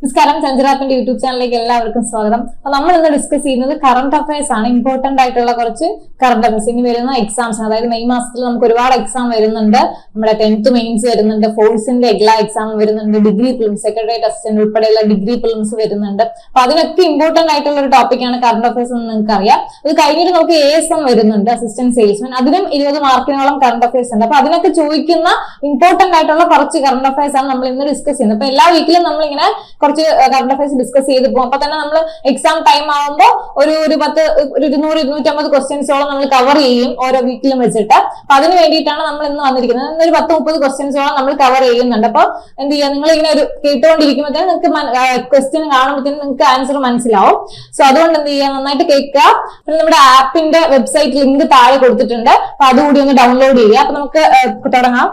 നമസ്കാരം ചന്ദ്രാപ്പിന്റെ യൂട്യൂബ് ചാനലിലേക്ക് എല്ലാവർക്കും സ്വാഗതം. അപ്പൊ നമ്മൾ ഇന്ന് ഡിസ്കസ് ചെയ്യുന്നത് കറണ്ട് അഫയേഴ്സ് ആണ്. ഇമ്പോർട്ടന്റ് ആയിട്ടുള്ള കുറച്ച് കറണ്ട് അഫയേഴ്സ് ഇനി വരുന്ന എക്സാംസ് അതായത് മെയ് മാസത്തിൽ നമുക്ക് ഒരുപാട് എക്സാം വരുന്നുണ്ട്. നമ്മുടെ ടെൻത്ത് മെയിൻസ് വരുന്നുണ്ട്. ഫോഴ്സിന്റെ എല്ലാ എക്സാം വരുന്നുണ്ട്. ഡിഗ്രി ഫിലിംസ് സെക്രട്ടേറിയറ്റ് അസിസ്റ്റന്റ് ഉൾപ്പെടെയുള്ള ഡിഗ്രി ഫിലിംസ് വരുന്നുണ്ട്. അപ്പൊ അതിനൊക്കെ ഇമ്പോർട്ടന്റ് ആയിട്ടുള്ള ഒരു ടോപ്പിക്കാണ് കറണ്ട് അഫയേഴ്സ് എന്ന് നിങ്ങൾക്ക് അറിയാം. അത് കഴിഞ്ഞിട്ട് നമുക്ക് എ എസ് എം വരുന്നുണ്ട്. അസിസ്റ്റന്റ് സെയിൽസ്മാൻ അതിനും ഇരുപത് മാർക്കിനോളം കറണ്ട് അഫയേഴ്സ് ഉണ്ട്. അപ്പൊ അതിനൊക്കെ ചോദിക്കുന്ന ഇമ്പോർട്ടന്റ് ആയിട്ടുള്ള കുറച്ച് കറണ്ട് അഫയേഴ്സ് ആണ് നമ്മൾ ഇന്ന് ഡിസ്കസ് ചെയ്യുന്നത്. അപ്പൊ എല്ലാ വീക്കിലും നമ്മളിങ്ങനെ കുറച്ച് കറണ്ട് അഫയേഴ്സ് ഡിസ്കസ് ചെയ്ത് പോകും അപ്പൊ തന്നെ നമ്മൾ എക്സാം ടൈം ആകുമ്പോൾ ഒരു ഒരു പത്ത് ഒരു ഇരുന്നൂറ് ഇരുന്നൂറ്റമ്പത് ക്വസ്റ്റ്യൻസോളം നമ്മൾ കവർ ചെയ്യും ഓരോ വീക്കിലും വെച്ചിട്ട്. അപ്പൊ അതിന് വേണ്ടിയിട്ടാണ് നമ്മൾ ഇന്ന് വന്നിരിക്കുന്നത്. ഇന്നൊരു പത്ത് മുപ്പത് ക്വസ്റ്റ്യൻസോളം നമ്മൾ കവർ ചെയ്യുന്നുണ്ട്. അപ്പൊ എന്ത് ചെയ്യുക നിങ്ങൾ ഇങ്ങനെ ഒരു കേട്ടുകൊണ്ടിരിക്കുമ്പോഴത്തേനും നിങ്ങൾക്ക് ക്വസ്റ്റ്യൻ കാണുമ്പോഴത്തേനും നിങ്ങൾക്ക് ആൻസർ മനസ്സിലാവും. സോ അതുകൊണ്ട് എന്ത് ചെയ്യുക നന്നായിട്ട് കേൾക്കുക. പിന്നെ നമ്മുടെ ആപ്പിന്റെ വെബ്സൈറ്റ് ലിങ്ക് താഴെ കൊടുത്തിട്ടുണ്ട്. അപ്പൊ അതുകൂടി ഒന്ന് ഡൗൺലോഡ് ചെയ്യുക. അപ്പൊ നമുക്ക് തുടങ്ങാം.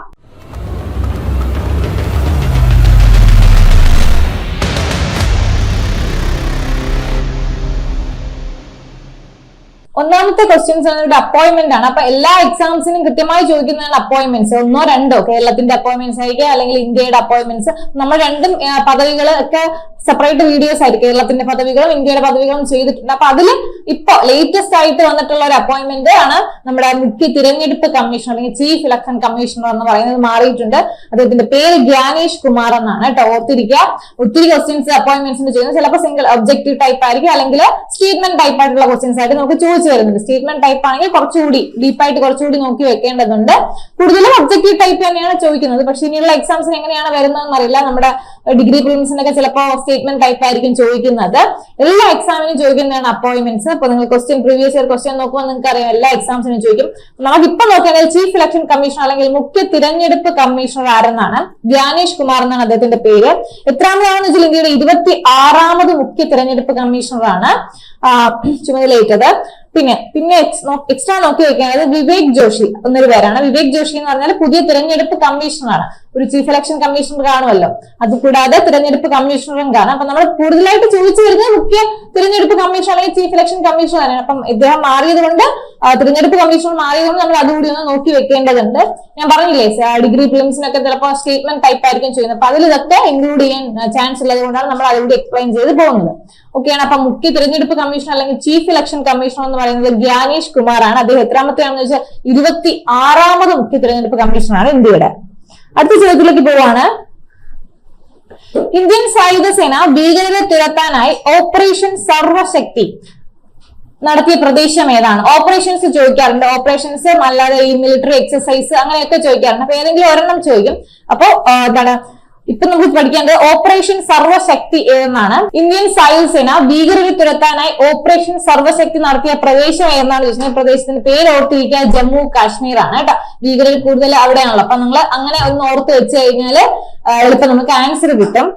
ഒന്നാമത്തെ ക്വസ്റ്റ്യൻസ് ഒരു അപ്പോയിന്റ്മെന്റ് ആണ്. അപ്പൊ എല്ലാ എക്സാംസിനും കൃത്യമായി ചോദിക്കുന്നതാണ് അപ്പോയിന്റ്മെന്റ്സ് ഒന്നോ രണ്ടോ കേരളത്തിന്റെ അപ്പോയിന്റ്മെന്റ്സ് ആയിരിക്കും അല്ലെങ്കിൽ ഇന്ത്യയുടെ അപ്പോയിന്റ്മെന്റ്സ് നമ്മൾ രണ്ടും പദവികൾ ഒക്കെ സെപ്പറേറ്റ് വീഡിയോസ് ആയിരിക്കും കേരളത്തിന്റെ പദവികളും ഇന്ത്യയുടെ പദവികളും ചെയ്തിട്ടുണ്ട്. അപ്പൊ അതിൽ ഇപ്പൊ ലേറ്റസ്റ്റ് ആയിട്ട് വന്നിട്ടുള്ള ഒരു അപ്പോയിന്റ്മെന്റ് ആണ് നമ്മുടെ മുഖ്യ തിരഞ്ഞെടുപ്പ് കമ്മീഷണർ അല്ലെങ്കിൽ ചീഫ് ഇലക്ഷൻ കമ്മീഷണർ എന്ന് പറയുന്നത് മാറിയിട്ടുണ്ട്. അദ്ദേഹത്തിന്റെ പേര് ജ്ഞാനേഷ് കുമാർ എന്നാണ് കേട്ടോ ഓർത്തിരിക്കുക. ഒത്തിരി ക്വസ്റ്റ്യൻസ് അപ്പോയിന്റ്മെന്റ്സിന് ചെയ്യുന്നത്. ചിലപ്പോൾ സിംഗിൾ ഒബ്ജക്റ്റീവ് ടൈപ്പ് ആയിരിക്കും അല്ലെങ്കിൽ സ്റ്റേറ്റ്മെന്റ് ടൈപ്പ് ആയിട്ടുള്ള ക്വസ്റ്റ്യൻസ് ആയിട്ട് നമുക്ക് ചോദിച്ചു വരുന്നുണ്ട് സ്റ്റേറ്റ്മെന്റ് ടൈപ്പ് ആണെങ്കിൽ കുറച്ചുകൂടി ഡീപ്പായിട്ട് കുറച്ചുകൂടി നോക്കി വെക്കേണ്ടതുണ്ട്. കൂടുതലും ഒബ്ജക്റ്റീവ് ടൈപ്പ് തന്നെയാണ് ചോദിക്കുന്നത്. പക്ഷേ ഇനിയുള്ള എക്സാംസിന് എങ്ങനെയാണ് വരുന്നതെന്ന് അറിയില്ല. നമ്മുടെ ഡിഗ്രി പ്രിലിംസിനൊക്കെ ചിലപ്പോൾ സ്റ്റേറ്റ്മെന്റ് ടൈപ്പ് ആയിരിക്കും ചോദിക്കുന്നത്. എല്ലാ എക്സാമിനും ചോദിക്കുന്നതാണ് അപ്പോയിന്റ്മെന്റ്സ് അപ്പൊ നിങ്ങൾ ക്വസ്റ്റ്യൻ പ്രീവിയസ് ഇയർ ക്വസ്റ്റ്യൻ നോക്കുമ്പോൾ നിങ്ങൾക്ക് അറിയാം എല്ലാ എക്സാംസിനും ചോദിക്കും. നമുക്ക് ഇപ്പൊ നോക്കിയാൽ ചീഫ് ഇലക്ഷൻ കമ്മീഷണർ അല്ലെങ്കിൽ മുഖ്യ തിരഞ്ഞെടുപ്പ് കമ്മീഷണർ ആരെന്നാണ്? ജ്ഞാനേഷ് കുമാർ എന്നാണ് അദ്ദേഹത്തിന്റെ പേര്. എത്രാമതാണെന്ന് വെച്ചാൽ ഇന്ത്യയുടെ ഇരുപത്തി ആറാമത് മുഖ്യ തിരഞ്ഞെടുപ്പ് കമ്മീഷണറാണ് ചുമതലയേറ്റത്. പിന്നെ പിന്നെ എക്സ്ട്രാ നോക്കി വെക്കുന്നത് വിവേക് ജോഷി എന്നൊരു പേരാണ്. വിവേക് ജോഷി എന്ന് പറഞ്ഞാൽ പുതിയ തിരഞ്ഞെടുപ്പ് കമ്മീഷണറാണ് ഒരു ചീഫ് ഇലക്ഷൻ കമ്മീഷണർ കാണുമല്ലോ. അത് കൂടാതെ തിരഞ്ഞെടുപ്പ് കമ്മീഷണറും കാണാം. അപ്പൊ നമ്മൾ കൂടുതലായിട്ട് ചോദിച്ചു വരുന്നത് മുഖ്യ തിരഞ്ഞെടുപ്പ് കമ്മീഷൻ അല്ലെങ്കിൽ ചീഫ് ഇലക്ഷൻ കമ്മീഷണർ ആണ്. അപ്പം ഇദ്ദേഹം മാറിയത് കൊണ്ട് തിരഞ്ഞെടുപ്പ് കമ്മീഷണർ മാറിയത് കൊണ്ട് നമ്മൾ അതുകൂടി ഒന്ന് നോക്കി വെക്കേണ്ടതുണ്ട്. ഞാൻ പറഞ്ഞില്ലേ ഡിഗ്രി ഫിലിംസിനൊക്കെ ചിലപ്പോൾ സ്റ്റേറ്റ്മെന്റ് ടൈപ്പ് ആയിരിക്കും ചെയ്യുന്നത്. അപ്പൊ അതിൽ ഇതൊക്കെ ഇൻക്ലൂഡ് ചെയ്യാൻ ചാൻസ് ഉള്ളത് കൊണ്ടാണ് നമ്മൾ അതുകൂടി എക്സ്പ്ലെയിൻ ചെയ്ത് പോകുന്നത്. ഓക്കെയാണ് അപ്പൊ മുഖ്യ തിരഞ്ഞെടുപ്പ് കമ്മീഷൻ അല്ലെങ്കിൽ ചീഫ് ഇലക്ഷൻ കമ്മീഷണർ എന്ന് പറയുന്നത് ജ്ഞാനേഷ് കുമാറാണ്. അദ്ദേഹം എത്രാമത്തെയാണെന്ന് വെച്ചാൽ ഇരുപത്തി ആറാമത് മുഖ്യ തിരഞ്ഞെടുപ്പ് കമ്മീഷണറാണ് ഇന്ത്യയുടെ. അടുത്ത ചോദ്യത്തിലേക്ക് പോവാണ്. ഇന്ത്യൻ സായുധ സേന ഭീകരരെ തുരത്താനായി ഓപ്പറേഷൻ സർവശക്തി നടത്തിയ പ്രദേശം ഏതാണ്? ഓപ്പറേഷൻസ് ചോദിക്കാറുണ്ട്. ഓപ്പറേഷൻസ് അല്ലാതെ ഈ മിലിറ്ററി എക്സസൈസ് അങ്ങനെയൊക്കെ ചോദിക്കാറുണ്ട്. അപ്പൊ ഏതെങ്കിലും ഒരെണ്ണം ചോദിക്കും. അപ്പോ എന്താണ്? ഇപ്പൊ നമുക്ക് പഠിക്കേണ്ടത് ഓപ്പറേഷൻ സർവശക്തി ഏതെന്നാണ്. ഇന്ത്യൻ സായുധസേന ഭീകരരെ തുരത്താനായി ഓപ്പറേഷൻ സർവശക്തി നടത്തിയ പ്രദേശം ഏതെന്നാണ് ചോദിച്ചത്? പ്രദേശത്തിന്റെ പേര് ഓർത്തിരിക്കുക ജമ്മു കാശ്മീർ ആണ് കേട്ടോ. ഭീകരർ കൂടുതൽ അവിടെയാണല്ലോ അപ്പൊ നിങ്ങൾ അങ്ങനെ ഒന്ന് ഓർത്ത് വെച്ച് കഴിഞ്ഞാൽ എളുപ്പം നമുക്ക് ആൻസർ കിട്ടും.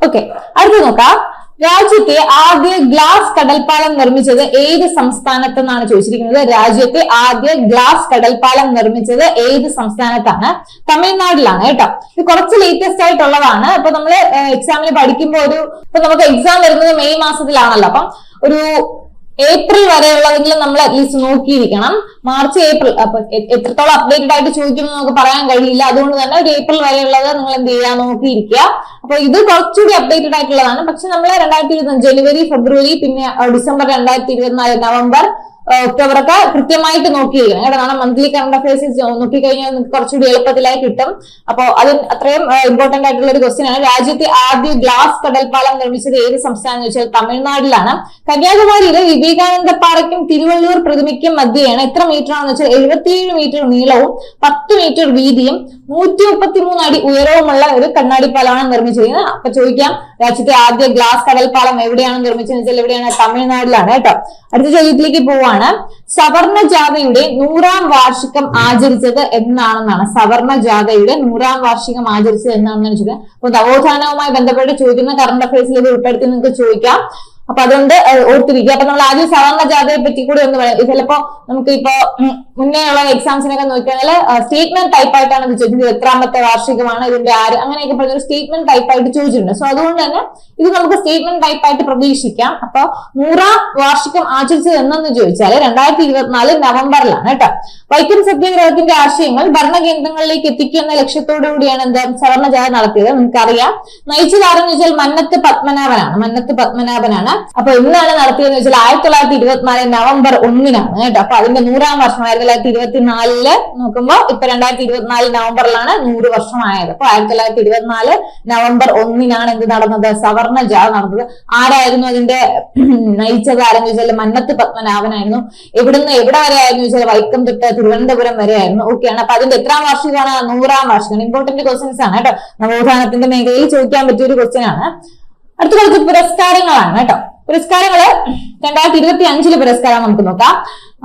ഓക്കെ അടുത്ത് നോക്കാം. രാജ്യത്തെ ആദ്യ ഗ്ലാസ് കടൽപ്പാലം നിർമ്മിച്ചത് ഏത് സംസ്ഥാനത്ത് നിന്നാണ് ചോദിച്ചിരിക്കുന്നത്? രാജ്യത്തെ ആദ്യ ഗ്ലാസ് കടൽപ്പാലം നിർമ്മിച്ചത് ഏത് സംസ്ഥാനത്താണ്? തമിഴ്നാട്ടിലാണ് കേട്ടോ. ഇത് കുറച്ച് ലേറ്റസ്റ്റ് ആയിട്ടുള്ളതാണ്. അപ്പൊ നമ്മൾ എക്സാമിൽ പഠിക്കുമ്പോൾ ഒരു ഇപ്പൊ നമുക്ക് എക്സാം വരുന്നത് മെയ് മാസത്തിലാണല്ലോ. അപ്പം ഒരു ഏപ്രിൽ വരെയുള്ളതെങ്കിലും നമ്മൾ അറ്റ്ലീസ്റ്റ് നോക്കിയിരിക്കണം. മാർച്ച് ഏപ്രിൽ അപ്പൊ എത്രത്തോളം അപ്ഡേറ്റഡ് ആയിട്ട് ചോദിക്കുമെന്ന് നമുക്ക് പറയാൻ കഴിയില്ല. അതുകൊണ്ട് തന്നെ ഒരു ഏപ്രിൽ വരെയുള്ളത് നിങ്ങൾ എന്ത് ചെയ്യുക? നോക്കിയിരിക്കുക. അപ്പൊ ഇത് കുറച്ചുകൂടി അപ്ഡേറ്റഡ് ആയിട്ടുള്ളതാണ്. പക്ഷെ നമ്മൾ രണ്ടായിരത്തി ഇരുപത്തി ജനുവരി ഫെബ്രുവരി പിന്നെ ഡിസംബർ രണ്ടായിരത്തി ഇരുപത്തിനാല് നവംബർ കൃത്യമായിട്ട് കൃത്യമായിട്ട് നോക്കിയിരിക്കണം. കേട്ടോ കാരണം മന്ത്ലി കറണ്ട് അഫയേഴ്സ് നോക്കിക്കഴിഞ്ഞാൽ നിങ്ങൾക്ക് കുറച്ചുകൂടി എളുപ്പത്തിലായി കിട്ടും. അപ്പോൾ അത് അത്രയും ഇമ്പോർട്ടന്റ് ആയിട്ടുള്ള ഒരു ക്വസ്റ്റ്യൻ ആണ്. രാജ്യത്തെ ആദ്യ ഗ്ലാസ് കടൽപ്പാലം നിർമ്മിച്ചത് ഏത് സംസ്ഥാനം എന്ന് വെച്ചാൽ തമിഴ്നാട്ടിലാണ്. കന്യാകുമാരിയിലെ വിവേകാനന്ദ പാറയ്ക്കും തിരുവള്ളൂർ പ്രതിമയ്ക്കും മധ്യയാണ്. എത്ര മീറ്റർ ആണെന്ന് വെച്ചാൽ എഴുപത്തിയേഴ് മീറ്റർ നീളവും പത്ത് മീറ്റർ വീതിയും നൂറ്റി മുപ്പത്തി മൂന്ന് അടി ഉയരവുമുള്ള ഒരു കണ്ണാടി പാലമാണ് നിർമ്മിച്ചിരിക്കുന്നത്. അപ്പൊ ചോദിക്കാം രാജ്യത്തെ ആദ്യ ഗ്ലാസ് കടൽപ്പാലം എവിടെയാണ് നിർമ്മിച്ചതെന്ന് വെച്ചാൽ എവിടെയാണ്? തമിഴ്നാട്ടിലാണ് കേട്ടോ. അടുത്ത ചോദ്യത്തിലേക്ക് പോവാണ്. സവർണ ജാഥയുടെ നൂറാം വാർഷികം ആചരിച്ചത് എന്നാണെന്നാണ്. സവർണ ജാഥയുടെ നൂറാം വാർഷികം ആചരിച്ചത് എന്നാണെന്ന് വെച്ചത് അപ്പൊ നവോത്ഥാനവുമായി ബന്ധപ്പെട്ട് ചോദിക്കുന്ന കറണ്ട് അഫയേഴ്സിൽ ഇത് ഉൾപ്പെടുത്തി നിങ്ങൾക്ക് ചോദിക്കാം. അപ്പൊ അതുകൊണ്ട് ഓർത്തിരിക്കുക. അപ്പൊ നമ്മൾ ആദ്യം സവർണ ജാതയെ പറ്റി കൂടി ഒന്ന് പറയാം. ചിലപ്പോ നമുക്ക് ഇപ്പോ മുന്നേ ഉള്ള എക്സാംസിനൊക്കെ നോക്കിയാൽ സ്റ്റേറ്റ്മെന്റ് ടൈപ്പ് ആയിട്ടാണ് ഇത് ചോദിച്ചത് എത്രാമത്തെ വാർഷികമാണ് ഇതിന്റെ ആര് അങ്ങനെയൊക്കെ പറഞ്ഞൊരു സ്റ്റേറ്റ്മെന്റ് ടൈപ്പ് ആയിട്ട് ചോദിച്ചിട്ടുണ്ട്. സോ അതുകൊണ്ട് തന്നെ ഇത് നമുക്ക് സ്റ്റേറ്റ്മെന്റ് ടൈപ്പ് ആയിട്ട് പ്രതീക്ഷിക്കാം. അപ്പൊ നൂറാം വാർഷികം ആചരിച്ചത് എന്നെന്ന് ചോദിച്ചാൽ രണ്ടായിരത്തി ഇരുപത്തിനാല് നവംബറിലാണ് കേട്ടോ. വൈക്കം സത്യാഗ്രഹത്തിന്റെ ആശയങ്ങൾ ഭരണകേന്ദ്രങ്ങളിലേക്ക് എത്തിക്കുക എന്ന ലക്ഷ്യത്തോടു കൂടിയാണ് എന്ത്? സവർണ ജാഥ നടത്തിയത്. നമുക്കറിയാം. നയിച്ചതാരെന്ന് വെച്ചാൽ മന്നത്ത് പത്മനാഭനാണ്. മന്നത്ത് പത്മനാഭനാണ് അപ്പൊ എന്നാണ് നടത്തിയതെന്ന് വെച്ചാൽ ആയിരത്തി തൊള്ളായിരത്തി ഇരുപത്തിനാല് നവംബർ ഒന്നിനാണ് കേട്ടോ. അപ്പൊ അതിന്റെ നൂറാം വർഷം ആയിരത്തി തൊള്ളായിരത്തി ഇരുപത്തിനാലിൽ നോക്കുമ്പോ ഇപ്പൊ രണ്ടായിരത്തി ഇരുപത്തിനാല് നവംബറിലാണ് നൂറ് വർഷമായത്. അപ്പൊ ആയിരത്തി തൊള്ളായിരത്തി ഇരുപത്തിനാല് നവംബർ ഒന്നിനാണ് എന്ത് നടന്നത്? സവർണ ജാഥ നടന്നത്. ആരായിരുന്നു അതിന്റെ നയിച്ചത് ആരെന്ന് വെച്ചാൽ മന്നത്ത് പത്മനാഭനായിരുന്നു. എവിടുന്ന് എവിടെ വരെ ആയിരുന്നു വെച്ചാൽ വൈക്കം തൊട്ട് തിരുവനന്തപുരം വരെ ആയിരുന്നു. ഓക്കെയാണ് അപ്പൊ അതിന്റെ എത്രാം വാർഷികമാണ്? നൂറാം വാർഷികം. ഇമ്പോർട്ടന്റ് ക്വസ്റ്റ്യൻസ് ആണ് കേട്ടോ. നവോത്ഥാനത്തിന്റെ മേഖലയിൽ ചോദിക്കാൻ പറ്റിയ ഒരു ക്വസ്റ്റ്യൻ ആണ്. അടുത്ത കുറച്ച് പുരസ്കാരങ്ങളാണ് കേട്ടോ. പുരസ്കാരങ്ങൾ രണ്ടായിരത്തി ഇരുപത്തി അഞ്ചിൽ പുരസ്കാരം നമുക്ക് നോക്കാം.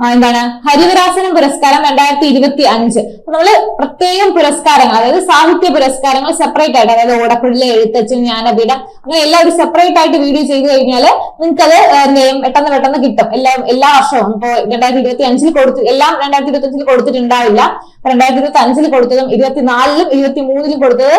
എന്താണ്? ഹരിവരാസനം പുരസ്കാരം രണ്ടായിരത്തി ഇരുപത്തി അഞ്ച് നമ്മൾ പ്രത്യേകം പുരസ്കാരങ്ങൾ അതായത് സാഹിത്യ പുരസ്കാരങ്ങൾ സെപ്പറേറ്റ് ആയിട്ട് അതായത് ഓടക്കുഴലിലെ എഴുത്തച്ഛൻ ജ്ഞാനപീഠം അങ്ങനെ എല്ലാം ഒരു സെപ്പറേറ്റ് ആയിട്ട് വീഡിയോ ചെയ്ത് കഴിഞ്ഞാൽ നിങ്ങൾക്ക് അത് ചെയ്യും? പെട്ടെന്ന് പെട്ടെന്ന് കിട്ടും. എല്ലാ എല്ലാ വർഷവും. ഇപ്പോൾ രണ്ടായിരത്തി ഇരുപത്തി അഞ്ചിൽ കൊടുത്തു എല്ലാം രണ്ടായിരത്തി ഇരുപത്തി അഞ്ചിൽ കൊടുത്തിട്ടുണ്ടാവില്ല. രണ്ടായിരത്തി ഇരുപത്തി അഞ്ചിൽ കൊടുത്തതും ഇരുപത്തിനാലിലും ഇരുപത്തി മൂന്നിലും കൊടുത്തത്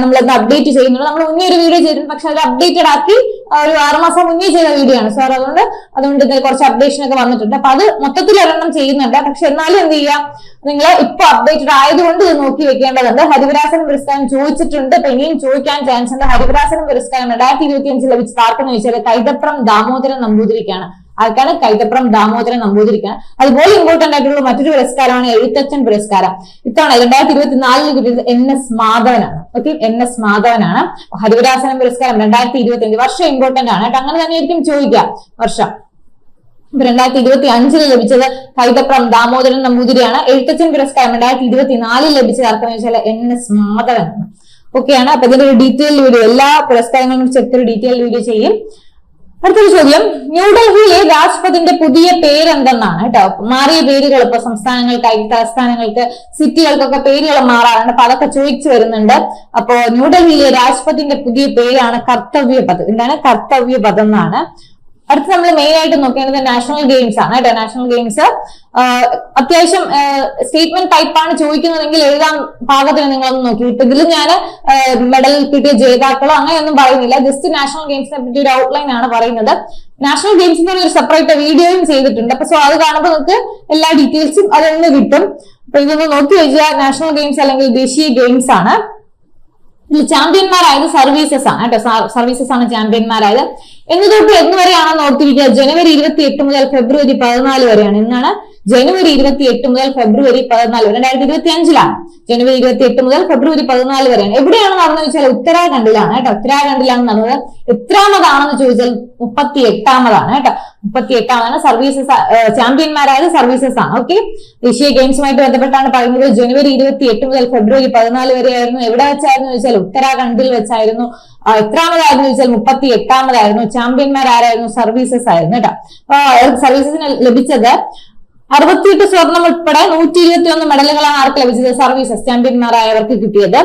നമ്മളത് അപ്ഡേറ്റ് ചെയ്യുന്നുണ്ട്. നമ്മൾ മുന്നേ ഒരു വീഡിയോ ചെയ്തിട്ടുണ്ട് പക്ഷെ അത് അപ്ഡേറ്റഡ് ആക്കി ഒരു ആറുമാസം മുന്നേ ചെയ്ത വീഡിയോ ആണ് സാർ. അതുകൊണ്ട് അതുകൊണ്ട് ഇതിൽ കുറച്ച് അപ്ഡേഷൻ ഒക്കെ വന്നിട്ടുണ്ട്. അപ്പൊ അത് മൊത്തത്തിൽ ഒരെണ്ണം ചെയ്യുന്നുണ്ട്. പക്ഷെ എന്നാലും എന്ത് ചെയ്യാം? നിങ്ങൾ ഇപ്പൊ അപ്ഡേറ്റഡ് ആയതുകൊണ്ട് ഇത് നോക്കി വെക്കേണ്ടതുണ്ട്. ഹരിവരാസനം പുരസ്കാരം ചോദിച്ചിട്ടുണ്ട്. അപ്പൊ ഇനിയും ചോദിക്കാൻ ചാൻസ് ഉണ്ട്. ഹരിവരാസനം പുരസ്കാരം രണ്ടായിരത്തി ഇരുപത്തി അഞ്ചിൽ ലഭിച്ചത് ആർക്കെന്ന് ചോദിച്ചാൽ കൈതപ്രം ദാമോദരൻ നമ്പൂതിരിക്കാണ്. ആൾക്കാണ് കൈതപ്രം ദാമോദരൻ നമ്പൂതിരിക്കാണ്. അതുപോലെ ഇമ്പോർട്ടന്റ് ആയിട്ടുള്ള മറ്റൊരു പുരസ്കാരമാണ് എഴുത്തച്ഛൻ പുരസ്കാരം. ഇത്തവണ രണ്ടായിരത്തി ഇരുപത്തിനാലിൽ കിട്ടിയത് എൻ എസ് മാധവനാണ്. ഓക്കെ എൻ എസ് മാധവനാണ്. ഹരിവരാസനം പുരസ്കാരം രണ്ടായിരത്തി ഇരുപത്തി അഞ്ച് വർഷം ഇമ്പോർട്ടന്റ് ആണ്. അങ്ങനെ തന്നെയായിരിക്കും ചോദിക്കുക. വർഷം. രണ്ടായിരത്തി ഇരുപത്തി അഞ്ചിൽ ലഭിച്ചത് കൈതപ്രം ദാമോദരൻ നമ്പൂതിരിയാണ്. എഴുത്തച്ഛൻ പുരസ്കാരം രണ്ടായിരത്തി ഇരുപത്തിനാലിൽ ലഭിച്ചത് ആർക്കെന്ന് വെച്ചാൽ എൻ എസ് മാധവൻ ഓക്കെയാണ്. അപ്പൊ ഇതിന്റെ ഒരു ഡീറ്റെയിൽ വീഡിയോ എല്ലാ പുരസ്കാരങ്ങളും കുറിച്ച് ഒരു ഡീറ്റെയിൽ വീഡിയോ ചെയ്യും. അടുത്തൊരു ചോദ്യം. ന്യൂഡൽഹിയിലെ രാജ്പഥിന്റെ പുതിയ പേരെന്തെന്നാണ് കേട്ടോ? മാറിയ പേരുകൾ ഇപ്പൊ സംസ്ഥാനങ്ങൾക്കായി തലസ്ഥാനങ്ങൾക്ക് സിറ്റികൾക്കൊക്കെ പേരുകൾ മാറാറുണ്ട്. അപ്പൊ അതൊക്കെ ചോദിച്ചു വരുന്നുണ്ട്. അപ്പോ ന്യൂഡൽഹിയിലെ രാജ്പഥിന്റെ പുതിയ പേരാണ് കർത്തവ്യ പദം എന്താണ് കർത്തവ്യ പദം എന്നാണ്. അടുത്ത് നമ്മൾ മെയിൻ ആയിട്ട് നോക്കേണ്ടത് നാഷണൽ ഗെയിംസ് ആണ് കേട്ടോ. നാഷണൽ ഗെയിംസ് അത്യാവശ്യം സ്റ്റേറ്റ്മെന്റ് ടൈപ്പ് ആണ് ചോദിക്കുന്നതെങ്കിൽ എഴുതാൻ പാകത്തിന് നിങ്ങളൊന്ന് നോക്കി. ഇതിൽ ഞാൻ മെഡൽ കിട്ടിയ ജേതാക്കളോ അങ്ങനെയൊന്നും പറയുന്നില്ല. ജസ്റ്റ് നാഷണൽ ഗെയിംസിനെ പറ്റി ഒരു ഔട്ട്ലൈൻ ആണ് പറയുന്നത്. നാഷണൽ ഗെയിംസിന്റെ ഒരു സെപ്പറേറ്റ് വീഡിയോയും ചെയ്തിട്ടുണ്ട്. അപ്പൊ സോ അത് കാണുമ്പോൾ നിങ്ങൾക്ക് എല്ലാ ഡീറ്റെയിൽസും അതൊന്ന് കിട്ടും. അപ്പൊ ഇതൊന്ന് നോക്കി വെച്ചാൽ നാഷണൽ ഗെയിംസ് അല്ലെങ്കിൽ ദേശീയ ഗെയിംസ് ആണ്. ഇതിൽ ചാമ്പ്യന്മാരായത് സർവീസസ് ആണ്. കേട്ടോ സർവീസസ് ആണ് ചാമ്പ്യന്മാരായത്. എന്ന് തൊട്ട് എന്ന് വരെയാണെന്ന് ഓർത്തിരിക്കുക ജനുവരി ഇരുപത്തി എട്ട് മുതൽ ഫെബ്രുവരി പതിനാല് വരെയാണ്. ഇന്നാണ് ജനുവരി ഇരുപത്തി എട്ട് മുതൽ ഫെബ്രുവരി പതിനാല് വരെ രണ്ടായിരത്തി ഇരുപത്തി അഞ്ചിലാണ് ജനുവരി ഇരുപത്തി എട്ട് മുതൽ ഫെബ്രുവരി പതിനാല് വരെയാണ്. എവിടെയാണ് നടന്നത് വെച്ചാൽ ഉത്തരാഖണ്ഡിലാണ് കേട്ടോ. ഉത്തരാഖണ്ഡിലാണ് നടന്നത്. എത്രാമതാണെന്ന് ചോദിച്ചാൽ മുപ്പത്തി എട്ടാമതാണ് കേട്ടോ മുപ്പത്തി എട്ടാമതാണ് സർവീസസ് ചാമ്പ്യന്മാരായത് സർവീസസ് ആണ്. ഓക്കെ? ദേശീയ ഗെയിംസുമായിട്ട് ബന്ധപ്പെട്ടാണ് പറയുന്നത്. ജനുവരി ഇരുപത്തി എട്ട് മുതൽ ഫെബ്രുവരി പതിനാല് വരെയായിരുന്നു. എവിടെ വെച്ചായിരുന്നു ചോദിച്ചാൽ ഉത്തരാഖണ്ഡിൽ വെച്ചായിരുന്നു. എത്രാമതായിരുന്നു ചോദിച്ചാൽ മുപ്പത്തി എട്ടാമതായിരുന്നു ചാമ്പ്യന്മാർ ആരായിരുന്നു സർവീസസ് ആയിരുന്നു കേട്ടോ. സർവീസസിന് ലഭിച്ചത് അറുപത്തിയെട്ട് സ്വർണം ഉൾപ്പെടെ നൂറ്റി ഇരുപത്തി ഒന്ന് മെഡലുകളാണ് ആർക്ക് ലഭിച്ചത്? സർവീസസ് ചാമ്പ്യന്മാരായവർക്ക് കിട്ടിയത്.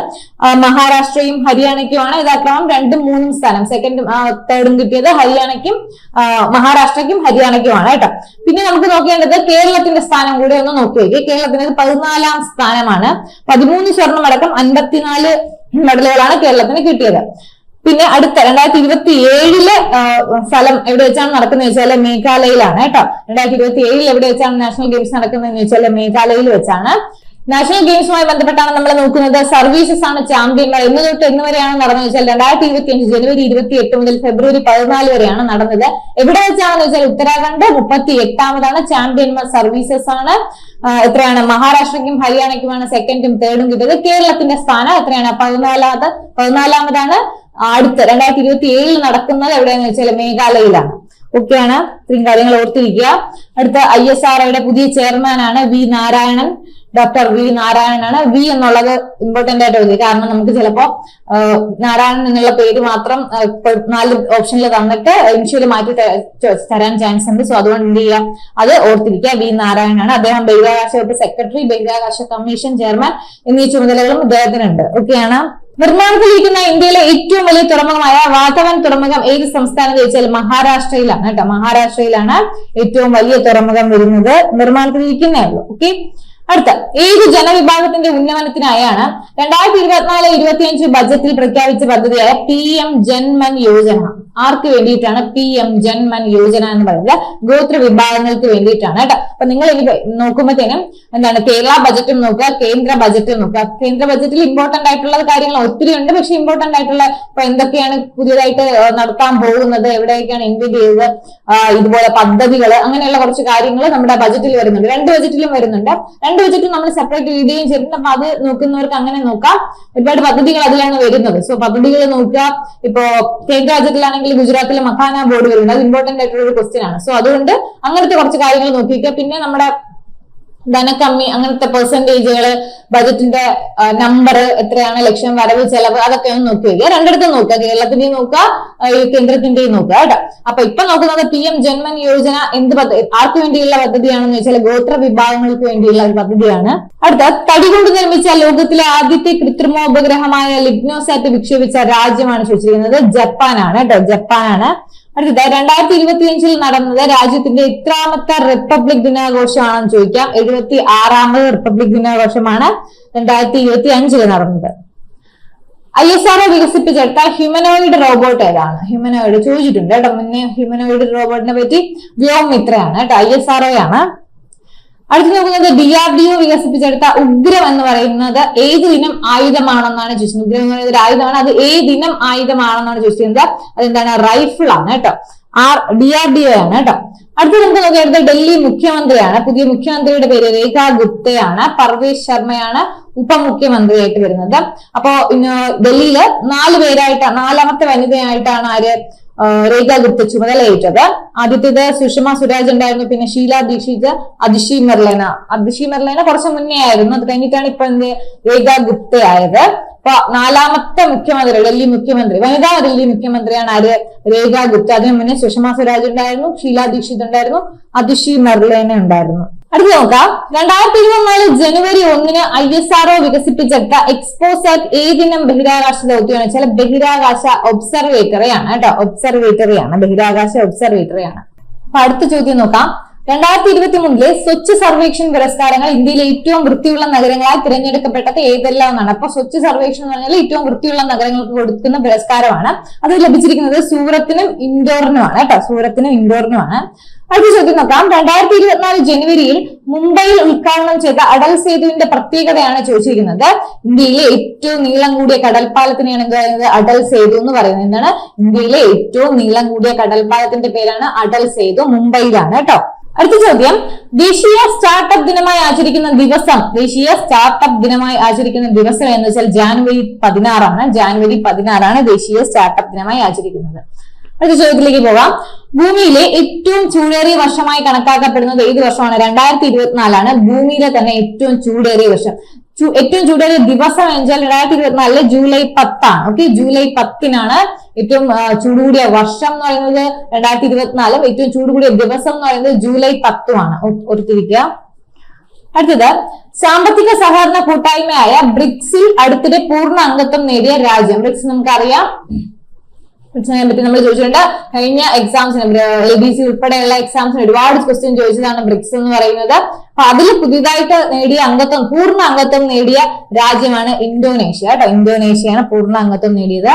മഹാരാഷ്ട്രയും ഹരിയാനയ്ക്കുമാണ് യഥാക്രമം രണ്ടും മൂന്നും സ്ഥാനം. സെക്കൻഡും തേർഡും കിട്ടിയത് ഹരിയാനയ്ക്കും മഹാരാഷ്ട്രയ്ക്കും ഹരിയാനയ്ക്കുമാണ് കേട്ടോ. പിന്നെ നമുക്ക് നോക്കേണ്ടത് കേരളത്തിന്റെ സ്ഥാനം കൂടി ഒന്ന് നോക്കി നോക്കി. കേരളത്തിന് പതിനാലാം സ്ഥാനമാണ്. പതിമൂന്ന് സ്വർണം അടക്കം അൻപത്തിനാല് മെഡലുകളാണ് കേരളത്തിന് കിട്ടിയത്. പിന്നെ അടുത്ത രണ്ടായിരത്തി ഇരുപത്തി ഏഴിൽ സ്ഥലം എവിടെ വെച്ചാണ് നടക്കുന്നത് വെച്ചാൽ മേഘാലയയിലാണ് കേട്ടോ. രണ്ടായിരത്തി ഇരുപത്തി ഏഴിൽ എവിടെ വെച്ചാണ് നാഷണൽ ഗെയിംസ് നടക്കുന്നതെന്ന് വെച്ചാൽ മേഘാലയയിൽ വെച്ചാണ്. നാഷണൽ ഗെയിംസുമായി ബന്ധപ്പെട്ടാണ് നമ്മൾ നോക്കുന്നത് സർവീസസ് ആണ് ചാമ്പ്യന്മാർ എന്ന് തൊട്ട് എന്ന് വരെയാണ് നടന്നത് വെച്ചാൽ രണ്ടായിരത്തി ഇരുപത്തി അഞ്ച് ജനുവരി ഇരുപത്തി എട്ട് മുതൽ ഫെബ്രുവരി പതിനാല് വരെയാണ് നടന്നത്. എവിടെ വെച്ചാണെന്ന് വെച്ചാൽ ഉത്തരാഖണ്ഡ് മുപ്പത്തി എട്ടാമതാണ് ചാമ്പ്യന്മാർ സർവീസസ് ആണ്. എത്രയാണ്? മഹാരാഷ്ട്രയ്ക്കും ഹരിയാനയ്ക്കുമാണ് സെക്കൻഡും തേർഡും കിട്ടിയത്. കേരളത്തിന്റെ സ്ഥാനം എത്രയാണ്? പതിനാലാമത് പതിനാലാമതാണ്. അടുത്ത രണ്ടായിരത്തി ഇരുപത്തി ഏഴിൽ നടക്കുന്നത് എവിടെയെന്ന് വെച്ചാൽ മേഘാലയയിലാണ്. ഒക്കെയാണ് ഇത്രയും കാര്യങ്ങൾ ഓർത്തിരിക്കുക. അടുത്ത ഐ എസ് ആർ ഒയുടെ പുതിയ ചെയർമാനാണ് വി നാരായണൻ. ഡോക്ടർ വി നാരായണനാണ്. വി എന്നുള്ളത് ഇമ്പോർട്ടന്റ് ആയിട്ട് എഴുതി. കാരണം നമുക്ക് ചിലപ്പോ നാരായണൻ എന്നുള്ള പേര് മാത്രം നാല് ഓപ്ഷനിൽ തന്നിട്ട് ഇനിഷ്യലി മാറ്റി തരാൻ ചാൻസ് ഉണ്ട്. സോ അതുകൊണ്ട് എന്ത് ചെയ്യുക അത് ഓർത്തിരിക്കുക. വി നാരായണനാണ്. അദ്ദേഹം ബഹിരാകാശ വകുപ്പ് സെക്രട്ടറി ബഹിരാകാശ കമ്മീഷൻ ചെയർമാൻ എന്നീ ചുമതലകളും അദ്ദേഹത്തിനുണ്ട്. ഓക്കെയാണ് നിർമ്മാണത്തിലിരിക്കുന്ന ഇന്ത്യയിലെ ഏറ്റവും വലിയ തുറമുഖമായ വാതവൻ തുറമുഖം ഏത് സംസ്ഥാനത്ത് ചോദിച്ചാൽ മഹാരാഷ്ട്രയിലാണ് കേട്ടോ. മഹാരാഷ്ട്രയിലാണ് ഏറ്റവും വലിയ തുറമുഖം വരുന്നത്. നിർമ്മാണത്തിലിരിക്കുന്നേ ഉള്ളൂ. ഓക്കെ അടുത്ത ഏത് ജനവിഭാഗത്തിന്റെ ഉന്നമനത്തിനായാണ് രണ്ടായിരത്തി ഇരുപത്തിനാല് ഇരുപത്തിയഞ്ച് ബജറ്റിൽ പ്രഖ്യാപിച്ച പദ്ധതിയായ പി എം ജൻമൻ യോജന. ആർക്ക് വേണ്ടിയിട്ടാണ് പി എം ജൻമൻ യോജന എന്ന് പറയുന്നത്? ഗോത്ര വിഭാഗങ്ങൾക്ക് വേണ്ടിയിട്ടാണ് കേട്ടോ. അപ്പൊ നിങ്ങൾ ഇനി നോക്കുമ്പോഴത്തേനും എന്താണ് കേരള ബജറ്റും നോക്കുക കേന്ദ്ര ബജറ്റും നോക്കുക. കേന്ദ്ര ബജറ്റിൽ ഇമ്പോർട്ടന്റ് ആയിട്ടുള്ള കാര്യങ്ങൾ ഒത്തിരി ഉണ്ട്. പക്ഷെ ഇമ്പോർട്ടന്റ് ആയിട്ടുള്ള ഇപ്പൊ എന്തൊക്കെയാണ് പുതിയതായിട്ട് നടത്താൻ പോകുന്നത്? എവിടെയൊക്കെയാണ് ഇൻവെന്റ് ചെയ്തത്? ഇതുപോലെ പദ്ധതികൾ അങ്ങനെയുള്ള കുറച്ച് കാര്യങ്ങൾ നമ്മുടെ ബജറ്റിൽ വരുന്നുണ്ട്. രണ്ട് ബജറ്റിലും വരുന്നുണ്ട്. രണ്ട് ബജറ്റും നമ്മൾ സെപ്പറേറ്റ് രീതിയും ചെയ്തിട്ടുണ്ട്. അപ്പൊ അത് നോക്കുന്നവർക്ക് അങ്ങനെ നോക്കാം. ഒരുപാട് പദ്ധതികൾ അതിലാണ് വരുന്നത്. സോ പദ്ധതികൾ നോക്കുക. ഇപ്പോ കേന്ദ്ര ബജറ്റിലാണെങ്കിൽ ഗുജറാത്തിലെ മഖാന ബോർഡ് വരുന്നത് അത് ഇമ്പോർട്ടന്റ് ആയിട്ടുള്ള ഒരു ക്വസ്റ്റ്യൻ ആണ്. സോ അതുകൊണ്ട് അങ്ങനത്തെ കുറച്ച് കാര്യങ്ങൾ നോക്കിക്കുക പിന്നെ നമ്മുടെ ധനക്കമ്മി അങ്ങനത്തെ പെർസെന്റേജുകൾ ബജറ്റിന്റെ നമ്പർ എത്രയാണ് ലക്ഷം വരവ് ചെലവ് അതൊക്കെ ഒന്ന് നോക്കി വയ്ക്കുക രണ്ടിടത്തും നോക്കുക. കേരളത്തിന്റെയും നോക്കുക കേന്ദ്രത്തിന്റെയും നോക്കുക കേട്ടോ. അപ്പൊ ഇപ്പൊ നോക്കുന്നത് പി എം ജന്മൻ യോജന എന്ത് പദ്ധതി ആർക്ക് വേണ്ടിയുള്ള പദ്ധതിയാണെന്ന് വെച്ചാൽ ഗോത്ര വിഭാഗങ്ങൾക്ക് വേണ്ടിയുള്ള ഒരു പദ്ധതിയാണ്. അടുത്ത തടി കൊണ്ട് നിർമ്മിച്ച ലോകത്തിലെ ആദ്യത്തെ കൃത്രിമോപഗ്രഹമായ ലിഗ്നോസാറ്റ് വിക്ഷേപിച്ച രാജ്യമാണ് ചോദിച്ചിരിക്കുന്നത് ജപ്പാനാണ് കേട്ടോ ജപ്പാനാണ്. അടുത്തത് രണ്ടായിരത്തി ഇരുപത്തിയഞ്ചിൽ നടന്നത് രാജ്യത്തിന്റെ എത്രാമത്തെ റിപ്പബ്ലിക് ദിനാഘോഷമാണെന്ന് ചോദിക്കാം. എഴുപത്തി ആറാമത് റിപ്പബ്ലിക് ദിനാഘോഷമാണ് രണ്ടായിരത്തി ഇരുപത്തി അഞ്ചിൽ നടന്നത്. ഐ എസ് ആർ വികസിപ്പിച്ചെടുത്ത ഹ്യൂമനോയിഡ് റോബോട്ട് ഏതാണ്? ഹ്യൂമനോയിഡ് ചോദിച്ചിട്ടുണ്ട് കേട്ടോ. മുന്നേ ഹ്യൂമനോയിഡ് റോബോട്ടിനെ പറ്റി വ്യോമിത്രയാണ് കേട്ടോ. ഐ എസ് ആർ ആണ് അടുത്ത് നോക്കുന്നത് ഡി ആർ ഡി ഒ വികസിപ്പിച്ചെടുത്ത ഉഗ്രം എന്ന് പറയുന്നത് ഏത് ദിനം ആയുധമാണെന്നാണ് ചോദിച്ചത് ഉഗ്രം എന്ന് പറയുന്നത് ഒരു ആയുധമാണ്. അത് ഏത് ദിനം ആയുധമാണെന്നാണ് ചോദിച്ചിരുന്നത്? അതെന്താണ്? റൈഫിൾ ആണ് കേട്ടോ. R D R D O ആണ് കേട്ടോ. അടുത്ത നമുക്ക് നോക്കിയത് ഡൽഹി മുഖ്യമന്ത്രിയാണ്. പുതിയ മുഖ്യമന്ത്രിയുടെ പേര് രേഖ ഗുപ്തയാണ്. പർവേഷ് ശർമ്മയാണ് ഉപമുഖ്യമന്ത്രിയായിട്ട് വരുന്നത്. അപ്പോ ഡൽഹിയിൽ നാല് പേരായിട്ട് നാലാമത്തെ വനിതയായിട്ടാണ് ആര് രേഖ ഗുപ്ത ചുമതലയേറ്റത് ആദ്യത്തേത് സുഷമ സ്വരാജ് ഉണ്ടായിരുന്നു പിന്നെ ഷീല ദീക്ഷിത് അതിഷി മെർലേന. അതിഷി മെർലേന കുറച്ച് മുന്നേ ആയിരുന്നു. അത് കഴിഞ്ഞിട്ടാണ് ഇപ്പൊ എന്ത് രേഖ ആയത് അപ്പൊ നാലാമത്തെ മുഖ്യമന്ത്രി ഡൽഹി മുഖ്യമന്ത്രി വനിതാ ഡൽഹി മുഖ്യമന്ത്രിയാണ് ആര്? രേഖ ഗുപ്ത. അതിനു മുന്നേ സുഷമ സ്വരാജ് ഉണ്ടായിരുന്നു ഷീല ദീക്ഷിത് ഉണ്ടായിരുന്നു അതിഷി മെർലേന ഉണ്ടായിരുന്നു. അടുത്ത നോക്കാം. രണ്ടായിരത്തി ഇരുപത്തിനാല് ജനുവരി ഒന്നിന് ഐ എസ് ആർഒ വികസിപ്പിച്ചെടുത്ത എക്സ്പോസാറ്റ് ഏതിനം ബഹിരാകാശ ദൗത്യമാണ് വെച്ചാൽ ബഹിരാകാശ ഒബ്സർവേറ്ററിയാണ് കേട്ടോ. ഒബ്സർവേറ്ററി ആണ് ബഹിരാകാശ ഒബ്സർവേറ്ററിയാണ് അപ്പൊ അടുത്ത ചോദ്യം നോക്കാം. രണ്ടായിരത്തി ഇരുപത്തി മൂന്നിലെ സ്വച്ഛ് സർവേക്ഷൻ പുരസ്കാരങ്ങൾ ഇന്ത്യയിലെ ഏറ്റവും വൃത്തിയുള്ള നഗരങ്ങളായി തിരഞ്ഞെടുക്കപ്പെട്ടത് ഏതെല്ലാം എന്നാണ് അപ്പൊ സ്വച്ഛ് സർവേക്ഷൻ എന്ന് പറഞ്ഞാൽ ഏറ്റവും വൃത്തിയുള്ള നഗരങ്ങൾക്ക് കൊടുക്കുന്ന പുരസ്കാരമാണ്. അത് ലഭിച്ചിരിക്കുന്നത് സൂറത്തിനും ഇൻഡോറിനുമാണ് കേട്ടോ. സൂറത്തിനും ഇൻഡോറിനുമാണ്. അടുത്ത ചോദ്യം നോക്കാം രണ്ടായിരത്തി ഇരുപത്തിനാല് ജനുവരിയിൽ മുംബൈയിൽ ഉദ്ഘാടനം ചെയ്ത അടൽ സേതുവിന്റെ പ്രത്യേകതയാണ് ചോദിച്ചിരിക്കുന്നത്. ഇന്ത്യയിലെ ഏറ്റവും നീളം കൂടിയ കടൽപ്പാലത്തിനെയാണ് എന്ത് പറയുന്നത്? അടൽ സേതു എന്ന് പറയുന്നത്. എന്താണ്? ഇന്ത്യയിലെ ഏറ്റവും നീളം കൂടിയ കടൽപ്പാലത്തിന്റെ പേരാണ് അടൽ സേതു മുംബൈയിലാണ് കേട്ടോ. അടുത്ത ചോദ്യം. ദേശീയ സ്റ്റാർട്ടപ്പ് ദിനമായി ആചരിക്കുന്ന ദിവസം ദേശീയ സ്റ്റാർട്ടപ്പ് ദിനമായി ആചരിക്കുന്ന ദിവസം എന്ന് വെച്ചാൽ ജാനുവരി പതിനാറാണ്. ജാനുവരി പതിനാറാണ് ദേശീയ സ്റ്റാർട്ടപ്പ് ദിനമായി ആചരിക്കുന്നത്. അടുത്ത ചോദ്യത്തിലേക്ക് പോകാം ഭൂമിയിലെ ഏറ്റവും ചൂടേറിയ വർഷമായി കണക്കാക്കപ്പെടുന്നത് ഏത് വർഷമാണ്? രണ്ടായിരത്തി ഇരുപത്തിനാലാണ് ഭൂമിയിലെ തന്നെ ഏറ്റവും ചൂടേറിയ വർഷം. ഏറ്റവും ചൂടേറിയ ദിവസം വെച്ചാൽ രണ്ടായിരത്തി ഇരുപത്തിനാലിൽ ജൂലൈ പത്താണ്. ഓക്കെ ജൂലൈ പത്തിനാണ് ഏറ്റവും ചൂട് കൂടിയ വർഷം എന്ന് പറയുന്നത് രണ്ടായിരത്തി ഇരുപത്തിനാലും ഏറ്റവും ചൂട് കൂടിയ ദിവസം എന്ന് പറയുന്നത് ജൂലൈ പത്തുമാണ്. ഓർത്തിരിക്കുക. അടുത്തത് സാമ്പത്തിക സഹകരണ കൂട്ടായ്മയായ ബ്രിക്സിൽ അടുത്തിടെ പൂർണ അംഗത്വം നേടിയ രാജ്യം. ബ്രിക്സ് നമുക്കറിയാം. ബ്രിക്സിനെ പറ്റി നമ്മൾ ചോദിച്ചിട്ടുണ്ട്. കഴിഞ്ഞ എക്സാംസിന് എ ബി സി ഉൾപ്പെടെയുള്ള എക്സാംസിന് ഒരുപാട് ക്വസ്റ്റ്യൻ ചോദിച്ചതാണ് ബ്രിക്സ് എന്ന് പറയുന്നത്. അപ്പൊ അതിൽ പുതിയതായിട്ട് നേടിയ അംഗത്വം പൂർണ അംഗത്വം നേടിയ രാജ്യമാണ് ഇന്തോനേഷ്യ. കേട്ടോ ഇന്തോനേഷ്യയാണ് പൂർണ അംഗത്വം നേടിയത്.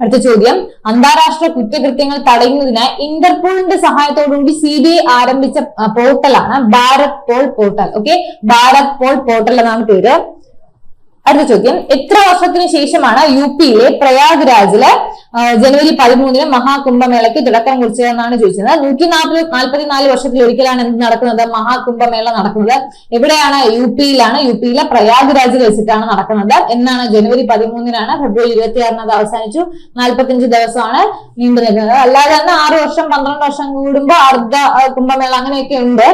അടുത്ത ചോദ്യം. അന്താരാഷ്ട്ര കുറ്റകൃത്യങ്ങൾ തടയുന്നതിനായി ഇന്റർപോളിന്റെ സഹായത്തോടുകൂടി സി ബി ഐ ആരംഭിച്ച പോർട്ടലാണ് Bharat Pol portal. Okay Bharat Pol portal എന്നാണ് പേര്. അടുത്ത ചോദ്യം. എത്ര വർഷത്തിന് ശേഷമാണ് യു പിയിലെ പ്രയാഗ് രാജിലെ ജനുവരി പതിമൂന്നിന് മഹാകുംഭമേളയ്ക്ക് തുടക്കം കുറിച്ചതെന്നാണ് ചോദിച്ചത് നൂറ്റി നാൽപ്പത് നാൽപ്പത്തിനാല് വർഷത്തിൽ ഒരിക്കലാണ് എന്ത് നടക്കുന്നത്? മഹാകുംഭമേള നടക്കുന്നത്. എവിടെയാണ്? യു പിയിലാണ്. യു പിയിലെ പ്രയാഗ് രാജിൽ വെച്ചിട്ടാണ് നടക്കുന്നത്. എന്നാണ് ജനുവരി പതിമൂന്നിനാണ് ഫെബ്രുവരി ഇരുപത്തി ആറിന് അത് അവസാനിച്ചു. നാൽപ്പത്തിയഞ്ച് ദിവസമാണ് നീണ്ടു നിൽക്കുന്നത്. അല്ലാതെ തന്നെ ആറ് വർഷം പന്ത്രണ്ട് വർഷം കൂടുമ്പോൾ അർദ്ധ കുംഭമേള അങ്ങനെയൊക്കെ ഉണ്ട്.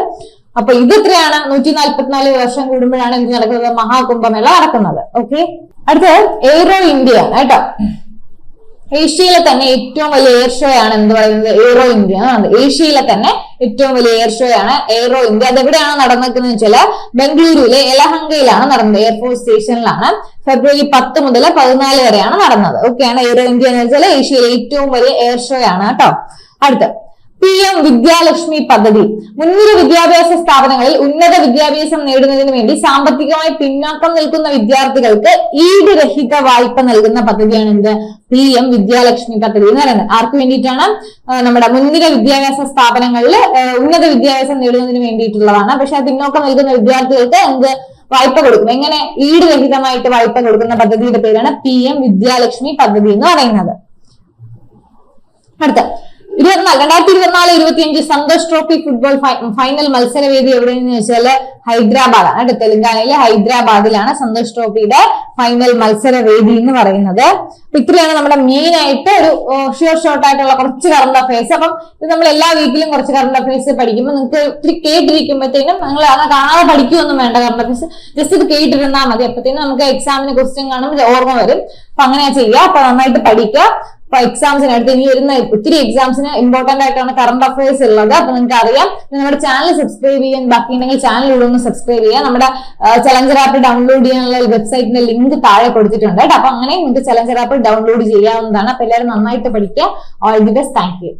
അപ്പൊ ഇത് എത്രയാണ് നൂറ്റി നാല്പത്തിനാല് വർഷം കൂടുമ്പോഴാണ് എന്ത് നടക്കുന്നത് മഹാകുംഭമേള നടക്കുന്നത്. ഓക്കെ അടുത്തത് എയ്റോ ഇന്ത്യ കേട്ടോ. ഏഷ്യയിലെ തന്നെ ഏറ്റവും വലിയ എയർ ഷോ ആണ് എന്ത് പറയുന്നത്? എയ്റോ ഇന്ത്യ എന്നാണ് ഏഷ്യയിലെ തന്നെ ഏറ്റവും വലിയ എയർ ഷോ ആണ് എയ്റോ ഇന്ത്യ അത് എവിടെയാണ് നടന്നിരിക്കുന്നത് വെച്ചാൽ ബംഗളൂരുവിലെ എലഹങ്കയിലാണ് നടന്നത്. എയർഫോഴ്സ് സ്റ്റേഷനിലാണ് ഫെബ്രുവരി പത്ത് മുതൽ പതിനാല് വരെയാണ് നടന്നത്. ഓക്കെയാണ് എയ്റോ ഇന്ത്യ എന്ന് വെച്ചാൽ ഏഷ്യയിലെ ഏറ്റവും വലിയ എയർ ഷോ ആണ് കേട്ടോ. അടുത്ത് പി എം വിദ്യാലക്ഷ്മി പദ്ധതി. മുൻനിര വിദ്യാഭ്യാസ സ്ഥാപനങ്ങളിൽ ഉന്നത വിദ്യാഭ്യാസം നേടുന്നതിന് വേണ്ടി സാമ്പത്തികമായി പിന്നാക്കം നിൽക്കുന്ന വിദ്യാർത്ഥികൾക്ക് ഈട് രഹിത വായ്പ നൽകുന്ന പദ്ധതിയാണ് എന്ത് പി എം വിദ്യാലക്ഷ്മി പദ്ധതി എന്ന് പറയുന്നത്. ആർക്ക് വേണ്ടിയിട്ടാണ്? നമ്മുടെ മുൻനിര വിദ്യാഭ്യാസ സ്ഥാപനങ്ങളിൽ ഉന്നത വിദ്യാഭ്യാസം നേടുന്നതിന് വേണ്ടിയിട്ടുള്ളതാണ്. പക്ഷെ ആ പിന്നോക്കം നൽകുന്ന വിദ്യാർത്ഥികൾക്ക് എന്ത്? വായ്പ കൊടുക്കും. എങ്ങനെ? ഈട് രഹിതമായിട്ട് വായ്പ കൊടുക്കുന്ന പദ്ധതിയുടെ പേരാണ് പി എം വിദ്യാലക്ഷ്മി പദ്ധതി എന്ന് പറയുന്നത്. അടുത്ത. ഇരുപത്തിനാല് രണ്ടായിരത്തി ഇരുപത്തിനാല് ഇരുപത്തിയഞ്ച് സന്തോഷ് ട്രോഫി ഫുട്ബോൾ ഫൈനൽ മത്സരവേദി എവിടെയെന്ന് ചോദിച്ചാൽ ഹൈദരാബാദാണ് കേട്ടോ തെലങ്കാനയിലെ ഹൈദരാബാദിലാണ് സന്തോഷ് ട്രോഫിയുടെ ഫൈനൽ മത്സരവേദി എന്ന് പറയുന്നത്. അപ്പൊ ഇത്രയാണ് നമ്മുടെ മെയിൻ ആയിട്ട് ഒരു ഷുവർ ഷോർട്ട് ആയിട്ടുള്ള കുറച്ച് കറണ്ട് അഫയേഴ്സ് അപ്പം ഇത് നമ്മൾ എല്ലാ വീക്കിലും കുറച്ച് കറണ്ട് അഫയേഴ്സ് പഠിക്കുമ്പോൾ നിങ്ങൾക്ക് ഇത്തിരി കേട്ടിരിക്കുമ്പോഴത്തേനും നിങ്ങൾ അത് കാണാതെ പഠിക്കുകയൊന്നും വേണ്ട കറണ്ട് അഫയേഴ്സ് ജസ്റ്റ് ഇത് കേട്ടിരുന്നാൽ മതി. അപ്പത്തേനും നമുക്ക് എക്സാമിന് ക്വസ്റ്റ്യൻ കാണുമ്പോൾ ഓർമ്മ വരും. അപ്പൊ അങ്ങനെയാ ചെയ്യുക. അപ്പൊ നന്നായിട്ട് പഠിക്കുക. അപ്പൊ എക്സാംസിന് അടുത്ത് ഇനി വരുന്ന ഒത്തിരി എക്സാംസിന് ഇമ്പോർട്ടന്റ് ആയിട്ടാണ് കറണ്ട് അഫയേഴ്സ് ഉള്ളത്. അപ്പൊ നിങ്ങൾക്ക് അറിയാം. നമ്മുടെ ചാനൽ സബ്സ്ക്രൈബ് ചെയ്യാൻ ബാക്കിയുണ്ടെങ്കിൽ ചാനൽ ഇവിടെ ഒന്ന് സബ്സ്ക്രൈബ് ചെയ്യാം. നമ്മുടെ ചലഞ്ചർ ആപ്പ് ഡൗൺലോഡ് ചെയ്യാനുള്ള വെബ്സൈറ്റിന്റെ ലിങ്ക് താഴെ കൊടുത്തിട്ടുണ്ട് അപ്പൊ അങ്ങനെ നിങ്ങൾക്ക് ചലഞ്ചർ ആപ്പ് ഡൗൺലോഡ് ചെയ്യാവുന്നതാണ്. അപ്പൊ എല്ലാവരും നന്നായിട്ട് പഠിക്കുക. All the best thank you